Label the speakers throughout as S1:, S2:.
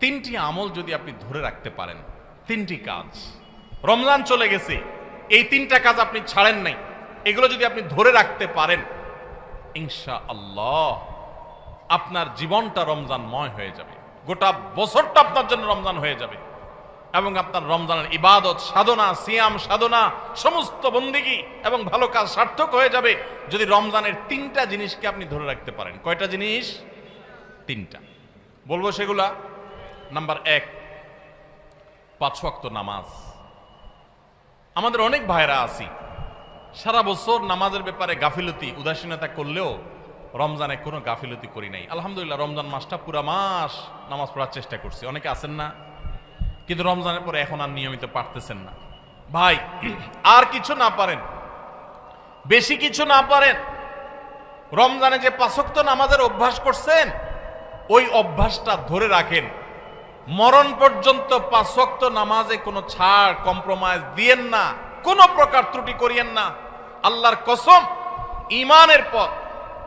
S1: তিনটি আমল যদি আপনি ধরে রাখতে পারেন, তিনটি কাজ। রমজান চলে গেছে, এই তিনটা কাজ আপনি ছাড়েন নাই, এগুলো যদি আপনি ধরে রাখতে পারেন ইনশা আল্লাহ আপনার জীবনটা রমজানময় হয়ে যাবে। গোটা বছরটা আপনার জন্য রমজান হয়ে যাবে। এবং আপনার রমজানের ইবাদত, সাধনা, সিয়াম, সাধনা, সমস্ত বন্দিগি এবং ভালো কাজ সার্থক হয়ে যাবে যদি রমজানের তিনটা জিনিসকে আপনি ধরে রাখতে পারেন। কয়টা জিনিস? তিনটা। বলব সেগুলা। নাম্বার এক, পাঁচ ওয়াক্ত নামাজ। আমাদের অনেক ভাইরা আছি। সারা বছর নামাজের ব্যাপারে গাফিলতি, উদাসীনতা করলেও রমজানে কোনো গাফিলতি করি নাই। আলহামদুলিল্লাহ, রমজান মাসটা পুরা মাস নামাজ পড়ার চেষ্টা করছি। অনেকে আছেন না, কিন্তু রমজানের পরে এখন আর নিয়মিত পারতেছেন না। ভাই, আর কিছু না পারেন। বেশি কিছু না পারেন। রমজানে যে পাঁচক্ত নামাজের অভ্যাস করছেন, ওই অভ্যাসটা ধরে রাখেন। মরণ পর্যন্ত পাঁচক্ত নামাজে কোনো ছাড় কম্প্রোমাইজ দিয়েন না, কোনো প্রকার ত্রুটি করিয়েন না। আল্লাহর কসম ইমানের পর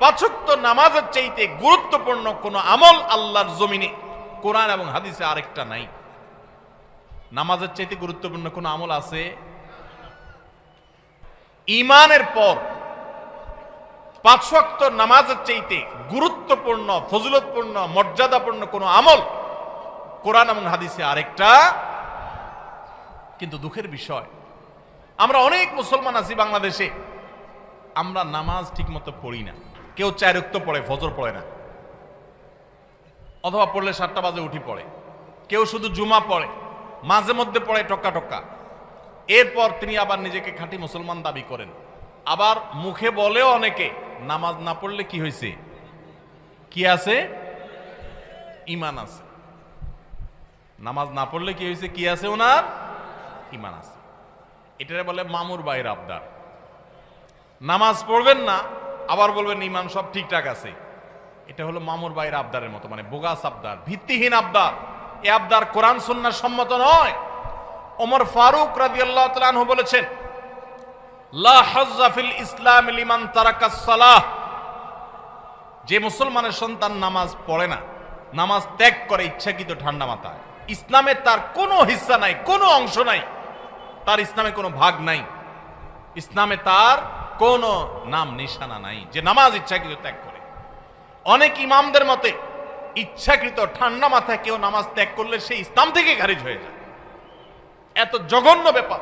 S1: পাঁচক্ত নামাজের চাইতে গুরুত্বপূর্ণ কোনো আমল আল্লাহর জমিনে। কোরআন এবং হাদিসে আরেকটা নাই। নামাজের চাইতে গুরুত্বপূর্ণ কোনো আমল আছে? ইমানের পর পাঁচ ওয়াক্ত নামাজের চাইতে গুরুত্বপূর্ণ, ফজিলতপূর্ণ, মর্যাদাপূর্ণ কোনো আমল কোরআন এবং হাদিসে আরেকটা। কিন্তু দুঃখের বিষয়, আমরা অনেক মুসলমান আছি বাংলাদেশে, আমরা নামাজ ঠিকমতো পড়ি না। কেউ চার রক্ত পড়ে, ফজর পড়ে না। অথবা পড়লে সাতটা বাজে উঠি পড়ে। কেউ শুধু জুমা পড়ে, মাঝে মধ্যে পড়ে টক্কা টক্কা। এরপর তিনি আবার নিজেকে খাঁটি মুসলমান দাবি করেন। আবার মুখে বলেও অনেকে, নামাজ না পড়লে কি হয়েছে? কি আছে? ইমান আছে। নামাজ না পড়লে কি হয়েছে? কি আছে ওনার? ইমান আছে। এটারে বলে মামুর বাইর আবদার। নামাজ পড়বেন না, আবার বলবেন ইমান সব ঠিকঠাক আছে। এটা হলো মামুর বাইর আবদারের মতো মানে বোগাস আবদার, ভিত্তিহীন আবদার। এ আবদার কোরআন সন্ন্যার সম্মত নয়। ওমর ফারুক রাজি আল্লাহ তালু বলেছেন ইসলাম লিমান তারাকাস সালাহ। যে মুসলমানের সন্তান নামাজ পড়ে না, নামাজ ত্যাগ করে ইচ্ছাকৃত ঠান্ডা মাথায়। ইসলামে তার কোনো হিস্সা নাই, কোনো অংশ নাই। তার ইসলামে কোনো ভাগ নাই। ইসলামে তার কোনো নাম, নিশানা নাই। যে নামাজ ইচ্ছাকৃত ত্যাগ করে। অনেক ইমামদের মতে ইচ্ছাকৃত ঠান্ডা মাথায় কেউ নামাজ ত্যাগ করলে সে ইসলাম থেকে খারিজ হয়ে যায়। এত জঘন্য ব্যাপার।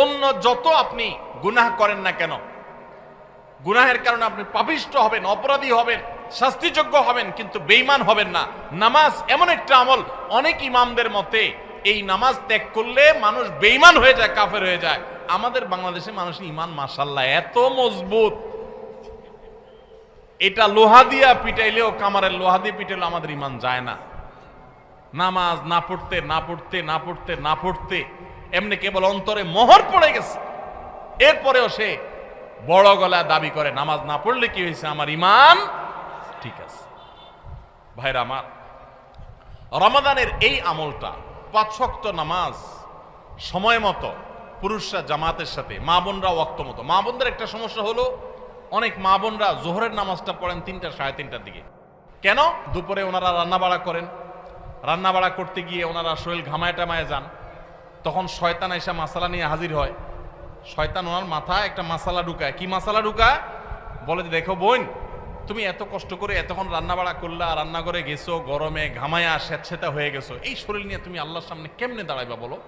S1: অন্য যত আপনি গুনাহ করেন না কেন গুনাহের কারণে আপনি পাপিষ্ট হবেন, অপরাধী হবেন, শাস্তিযোগ্য হবেন, কিন্তু বেইমান হবেন না। নামাজ এমন একটা আমল, অনেক ইমামদের মতে এই নামাজ ত্যাগ করলে মানুষ বেইমান হয়ে যায়, কাফের হয়ে যায়। আমাদের বাংলাদেশে মানুষের ইমান মাসাল্লাহ এত মজবুত। এটা লোহা দিয়া পিটাইলেও কামারের লোহা দিয়ে পিটাইলেও আমাদের ইমান যায় না। নামাজ না পড়তে না পড়তে না পড়তে না পড়তে, এমনি কেবল অন্তরে মোহর পড়ে গেছে। এরপরেও সে বড় গলায় দাবি করে, নামাজ না পড়লে কি হয়েছে? আমার ইমান ঠিক আছে। ভাইরা আমার, রমাদানের এই আমলটা পাঁচ শক্ত নামাজ সময় মতো পুরুষরা জামাতের সাথে, মা বোনরা ওয়াক্ত মতো। মা বোনদের একটা সমস্যা হলো, অনেক মা বোনরা জোহরের নামাজটা পড়েন তিনটা, সাড়ে তিনটার দিকে। কেন? দুপুরে ওনারা রান্না বাড়া করেন। রান্না বাড়া করতে গিয়ে ওনারা শরীর ঘামায় টামায় যান। তখন শয়তান এসে মাসালা নিয়ে হাজির হয়। শয়তান ওনার মাথায় একটা মাসালা ঢুকায়। কি মাসালা ঢুকায়? বলে যে, দেখো বোন, তুমি এত কষ্ট করে এতক্ষণ রান্না বাড়া করলা রান্না করে গেছো, গরমে ঘামায়া স্যাঁতসেতা হয়ে গেছো। এই শরীর নিয়ে তুমি আল্লাহর সামনে কেমনে দাঁড়াইবা বলো?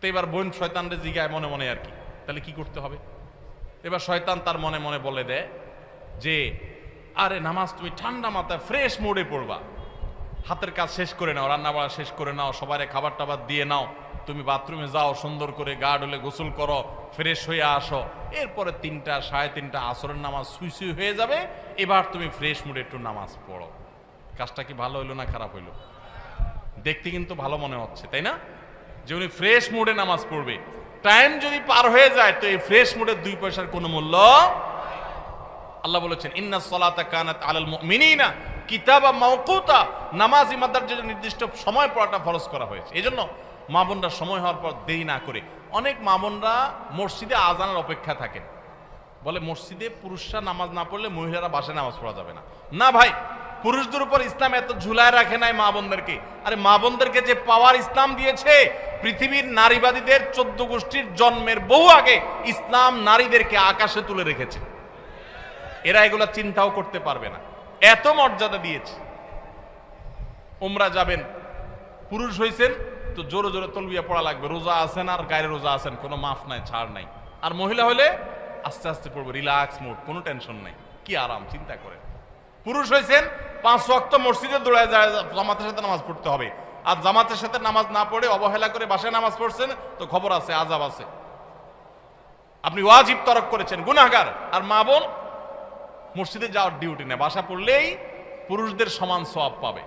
S1: তো এবার বোন শয়তানরে জিগায় মনে মনে আর কি। তাহলে কি করতে হবে? এবার শয়তান তার মনে মনে বলে দেয় যে, আরে নামাজ তুমি ঠান্ডা মাথায় ফ্রেশ মোডে পড়বা। হাতের কাজ শেষ করে নাও রান্না বাড়া শেষ করে নাও সবারে খাবার টাবার দিয়ে নাও। তুমি বাথরুমে যাও, সুন্দর করে গা ডলে গোসল করো, ফ্রেশ হয়ে আসো। এরপরে তিনটা, সাড়ে তিনটা আসরের নামাজ সুই সুই হয়ে যাবে। এবার তুমি ফ্রেশ মুডে একটু নামাজ পড়ো। কাজটা কি ভালো হইল না খারাপ হইল? দেখতে কিন্তু ভালো মনে হচ্ছে, তাই না? যে উনি ফ্রেশ মুডে নামাজ পড়বে। টাইম যদি পার হয়ে যায়, তো এই ফ্রেশ মুডের দুই পয়সার কোনো মূল্য আল্লাহ বলেছেন, ইন্না সলাতা কানাত আলাল মুমিনিনা কিতাবা মাওকুতা। নামাজ ইমাদার জন্য নির্দিষ্ট সময় পড়াটা ফরজ করা হয়েছে। এজন্য মা বোনরা সময় হওয়ার পর দেরি না করে। অনেক মা বোনরা মসজিদে আজানের অপেক্ষা থাকেন। বলে, মসজিদে পুরুষরা নামাজ না পড়লে মহিলারা বাসায় নামাজ পড়া যাবে না। না ভাই, পুরুষদের উপর ইসলাম এত ঝুলায় রাখে নাই মা বোনদেরকে। আরে, মা বোনদেরকে যে পাওয়ার ইসলাম দিয়েছে, পৃথিবীর নারীবাদীদের চোদ্দ গোষ্ঠীর জন্মের বহু আগে ইসলাম নারীদেরকে আকাশে তুলে রেখেছে। এরা এগুলা চিন্তাও করতে পারবে না। এত মর্যাদা দিয়েছে। ওমরা যাবেন, পুরুষ হয়েছেন তো জোরে জোরে তলবিয়া পড়া লাগবে। রোজা আছেন আর গায়ের রোজা আছেন, কোনো মাফ নাই, ছাড় নাই। আর মহিলা হলে আস্তে আস্তে পড়বে, রিল্যাক্স মুড, কোনো টেনশন নাই। কি আরাম, চিন্তা করেন। পুরুষ হয়েছেন পাঁচ ওয়াক্ত মসজিদে দৌড়ায় যায়, জামাতের সাথে নামাজ পড়তে হবে। আর জামাতের সাথে নামাজ না পড়ে অবহেলা করে বাসায় নামাজ পড়ছেন, তো খবর আছে, আজাব আছে। আপনি ওয়াজিব তরক করেছেন, গুনাহগার। আর মা বোন মসজিদে যাওয়ার ডিউটি নেই। বাসা পড়লেই পুরুষদের সমান সওয়াব পাবে।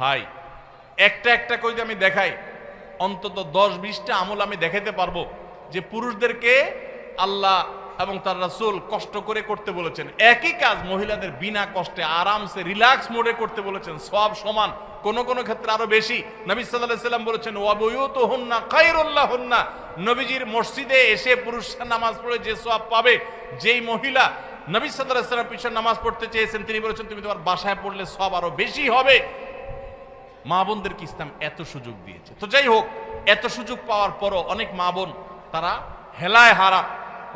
S1: ভাই একটা একটা কই আমি দেখাই। অন্তত দশ বিশটা আমল আমি দেখাতে পারব যে পুরুষদেরকে আল্লাহ এবং তার রাসূল কষ্ট করে করতে বলেছেন। একই কাজ মহিলাদের বিনা কষ্টে, আরামসে, রিল্যাক্স মোডে করতে বলেছেন। সব সমান, কোন কোন ক্ষেত্রে আরও বেশি। নবী আলাইহি সাল্লাম বলেছেন ওয়াবুয়ুতু হুন্না খায়রুল্লাহ হুন্না নবীজির মসজিদে এসে পুরুষরা নামাজ পড়ে যে সব পাবে, যেই মহিলা নবী আলাইহি সাল্লাম পিছনে নামাজ পড়তে চেয়েছেন, তিনি বলেছেন, তুমি তোমার বাসায় পড়লে সব আরও বেশি হবে। মা বোনদেরকে ইসলাম এত সুযোগ দিয়েছে। তো যাই হোক, এত সুযোগ পাওয়ার পরও অনেক মা বোন, তারা হেলায় হারা।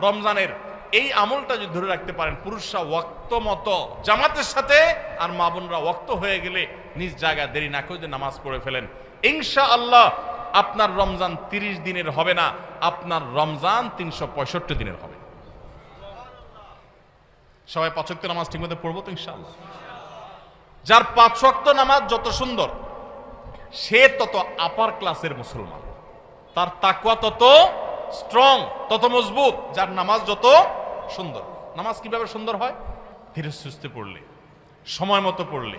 S1: রমজানের এই আমলটা যদি ধরে রাখতে পারেন, পুরুষরা ওয়াক্ত মতো জামাতের সাথে আর মা বোনরা ওয়াক্ত হয়ে গেলে নিজ জায়গায় দেরি না করে নামাজ পড়ে ফেলেন। ইনশা আল্লাহ আপনার রমজান তিরিশ দিনের হবে না, আপনার রমজান তিনশো পঁয়ষট্টি দিনের হবে। সবাই পাচক্য নামাজ ঠিক মতো পড়ব তো ইনশাআল্লাহ? যার পাঁচ নামাজ যত সুন্দর সে তত আপার ক্লাসের মুসলমান। তার তাকওয়া তত স্ট্রং তত মজবুত, যার নামাজ যত সুন্দর। নামাজ কীভাবে সুন্দর হয়? ধীরে সুস্থে পড়লে, সময় মতো পড়লে,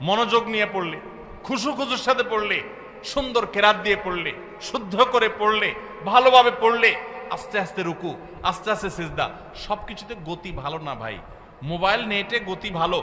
S1: মনোযোগ নিয়ে পড়লে, খুশু খুশুর সাথে পড়লে, সুন্দর কেরাত দিয়ে পড়লে, শুদ্ধ করে পড়লে, ভালোভাবে পড়লে, আস্তে আস্তে রুকু, আস্তে আস্তে সিজদা, সবকিছুতে গতি ভালো না ভাই। মোবাইল নেটে গতি ভালো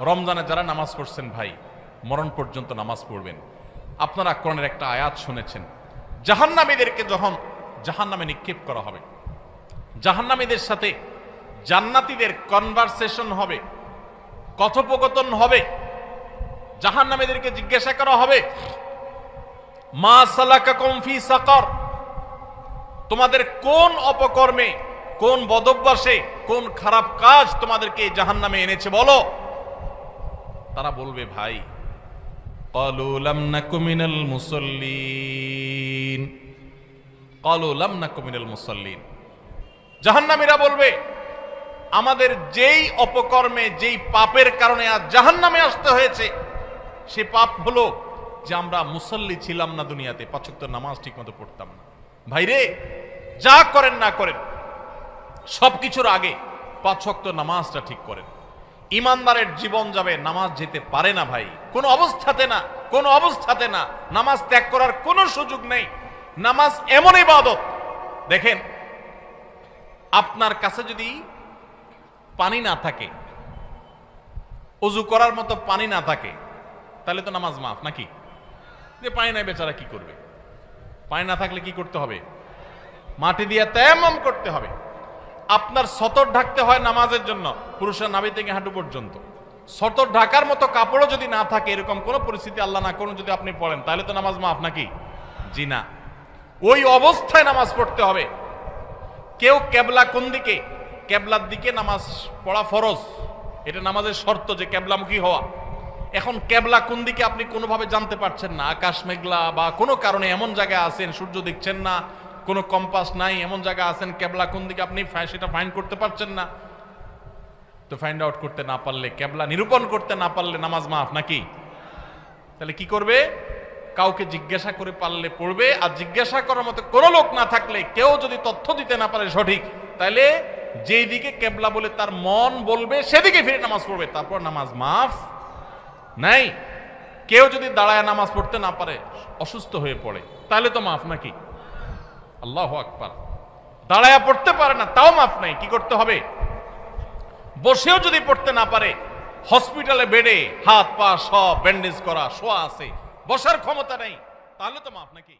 S1: রমজানে যারা নামাজ পড়ছেন ভাই, মরণ পর্যন্ত নামাজ পড়বেন। আপনারা কোরআনের একটা আয়াত শুনেছেন। জাহান্নামীদেরকে যখন জাহান্নামে নিক্ষেপ করা হবে, জাহান্নামীদের সাথে জান্নাতীদের কনভারসেশন হবে, কথোপকথন হবে, জাহান্নামীদেরকে জিজ্ঞাসা করা হবে, মা সালাকা কমফি সাকর, তোমাদের কোন অপকর্মে, কোন বদভ্যাসে, কোন খারাপ কাজ তোমাদেরকে জাহান্নামে এনেছে বলো? তারা বলবে, ভাই কলুলামনাকুমিনাল মুসল্লিন। কলুলামনাকুমিনাল মুসল্লিন। জাহান্নামীরা বলবে, আমাদের যেই অপকর্মে, যেই পাপের কারণে আজ জাহান্নামে আসতে হয়েছে, সে পাপ হলো যে আমরা মুসল্লি ছিলাম না দুনিয়াতে পাচক নামাজ ঠিক মতো পড়তাম না। ভাইরে যা করেন না করেন সব কিছুর আগে পাঁচক্ত নামাজটা ঠিক করেন। ইমানদারের জীবন যাবে, নামাজ যেতে পারে না ভাই। কোনো অবস্থাতে না, কোনো অবস্থাতে না। নামাজ ত্যাগ করার কোনো সুযোগ নেই। নামাজ এমন ইবাদত। দেখেন, আপনার কাছে যদি পানি না থাকে, অজু করার মতো পানি না থাকে, তাহলে তো নামাজ মাফ নাকি? যে পানি নাই বেচারা কি করবে? পানি না থাকলে কি করতে হবে? মাটি দিয়ে তেমন করতে হবে। আপনার সতর ঢাকতে হয় নামাজের জন্য, পুরুষের নাভি থেকে হাঁটু পর্যন্ত। সতর ঢাকার মতো কাপড়ও যদি না থাকে, এরকম কোনো পরিস্থিতি আল্লাহ না কোনো যদি আপনি পড়েন, তাহলে তো নামাজ মাফ নাকি? জি না। ওই অবস্থায় নামাজ পড়তে হবে। কেউ কেবলা কোন দিকে? কেবলার দিকে নামাজ পড়া ফরজ। এটা নামাজের শর্ত যে কেবলামুখী হওয়া। এখন কেবলা কোন দিকে আপনি কোনোভাবে জানতে পারছেন না? আকাশ মেঘলা বা কোনো কারণে এমন জায়গায় আছেন, সূর্য দেখছেন না কোনো কম্পাস নাই, এমন জায়গা আছেন, কেবলা কোন দিকে আপনি সেটা ফাইন্ড করতে পারছেন না। তো ফাইন্ড আউট করতে না পারলে, কেবলা নিরূপণ করতে না পারলে নামাজ মাফ নাকি? তাহলে কি করবে? কাউকে জিজ্ঞাসা করে পারলে পড়বে, আর জিজ্ঞাসা করার মতো কোনো লোক না থাকলে, কেউ যদি তথ্য দিতে না পারে সঠিক, তাহলে যেই দিকে কেবলা বলে তার মন বলবে, সেদিকে ফিরে নামাজ পড়বে, তারপর নামাজ মাফ নাই। কেউ যদি দাঁড়ায় নামাজ পড়তে না পারে, অসুস্থ হয়ে পড়ে, তাহলে তো মাফ নাকি? আল্লাহ আকবার। দাঁড়ায় পড়তে পারে না, তাও মাফ নাই, কি করতে হবে? বসেও যদি পড়তে না পারে, হসপিটালে বেডে হাত পা সব ব্যান্ডেজ করা, শোয়া আছে, বসার ক্ষমতা নেই, তাহলে তো মাফ নাকি?